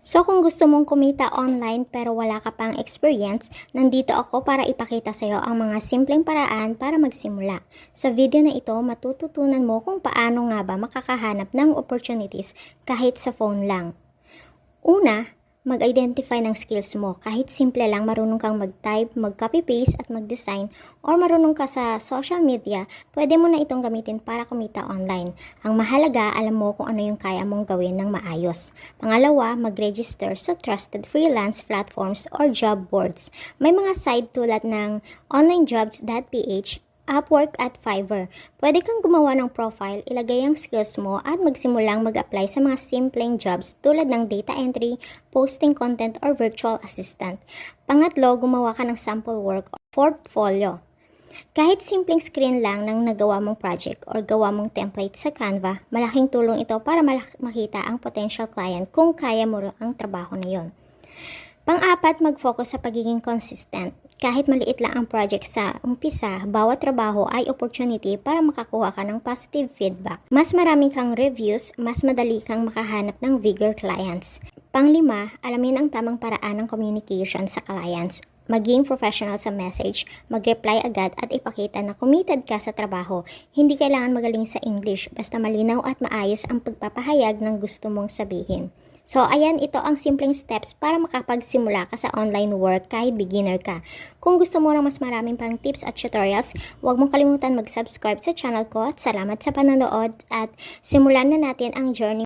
So kung gusto mong kumita online pero wala ka pang experience, nandito ako para ipakita sa iyo ang mga simpleng paraan para magsimula. Sa video na ito, matututunan mo kung paano nga ba makakahanap ng opportunities kahit sa phone lang. Una, mag-identify ng skills mo. Kahit simple lang, marunong kang mag-type, mag-copy-paste at mag-design or marunong ka sa social media, pwede mo na itong gamitin para kumita online. Ang mahalaga, alam mo kung ano yung kaya mong gawin ng maayos. Pangalawa, mag-register sa trusted freelance platforms or job boards. May mga site tulad ng onlinejobs.ph, Upwork at Fiverr. Pwede kang gumawa ng profile, ilagay ang skills mo at magsimulang mag-apply sa mga simpleng jobs tulad ng data entry, posting content, or virtual assistant. Pangatlo, gumawa ka ng sample work or portfolio. Kahit simpleng screen lang ng nagawa mong project or gawa mong template sa Canva, malaking tulong ito para makita ang potential client kung kaya mo ang trabaho na yon. Pang-apat, mag-focus sa pagiging consistent. Kahit maliit lang ang project sa umpisa, bawat trabaho ay opportunity para makakuha ka ng positive feedback. Mas maraming kang reviews, mas madali kang makahanap ng bigger clients. Panglima, alamin ang tamang paraan ng communication sa clients. Maging professional sa message, mag-reply agad at ipakita na committed ka sa trabaho. Hindi kailangan magaling sa English, basta malinaw at maayos ang pagpapahayag ng gusto mong sabihin. So, ayan, ito ang simpleng steps para makapagsimula ka sa online work kahit beginner ka. Kung gusto mo ng mas maraming pang tips at tutorials, huwag mong kalimutan mag-subscribe sa channel ko at salamat sa panonood at simulan na natin ang journey